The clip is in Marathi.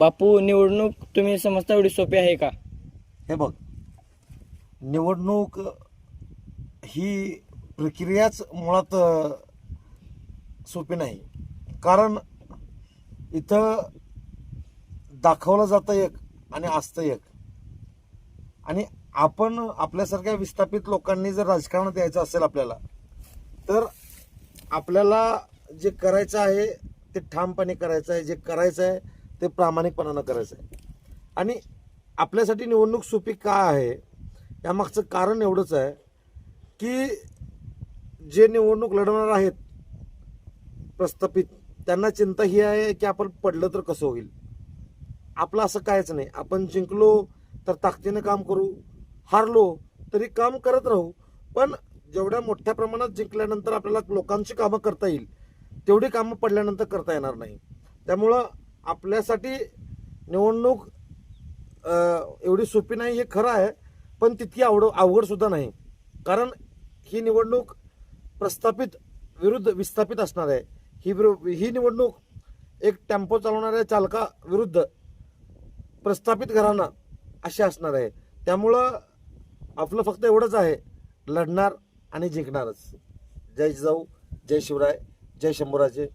बापू निवडणूक तुम्ही समजता एवढी सोपी आहे का? हे बघ निवडणूक ही प्रक्रियाच मुळात सोपी नाही. कारण इथं दाखवलं जातं एक आणि असतं एक. आणि आपण आपल्यासारख्या विस्थापित लोकांनी जर राजकारणात यायचं असेल आपल्याला तर आपल्याला जे करायचं आहे ते ठामपणे करायचं आहे. जे करायचं आहे ते प्रामाणिकपणानं करायचं आहे. आणि आपल्यासाठी निवडणूक सोपी का आहे यामागचं कारण एवढंच आहे की जे निवडणूक लढवणार आहेत प्रस्थापित त्यांना चिंता ही आहे की आपण पडलं तर कसं होईल? आपलं असं कायच नाही. आपण जिंकलो तर ताकदीनं काम करू हारलो तरी काम करत राहू. पण जेवढ्या मोठ्या प्रमाणात जिंकल्यानंतर आपल्याला लोकांची कामं करता येईल तेवढी कामं पडल्यानंतर करता येणार नाही. त्यामुळं आपल्यासाठी निवडणूक एवढी सोपी नाही हे खरं आहे पण तितकी आवड अवघडसुद्धा नाही. कारण ही निवडणूक प्रस्थापित विरुद्ध विस्थापित असणार आहे. ही विरु- ही निवडणूक एक टेम्पो चालवणाऱ्या चालका विरुद्ध प्रस्थापित घराणा अशी असणार आहे. त्यामुळं आपलं फक्त एवढंच आहे लढणार आणि जिंकणारच. जय जाऊ जय शिवराय जय शंभूराजे.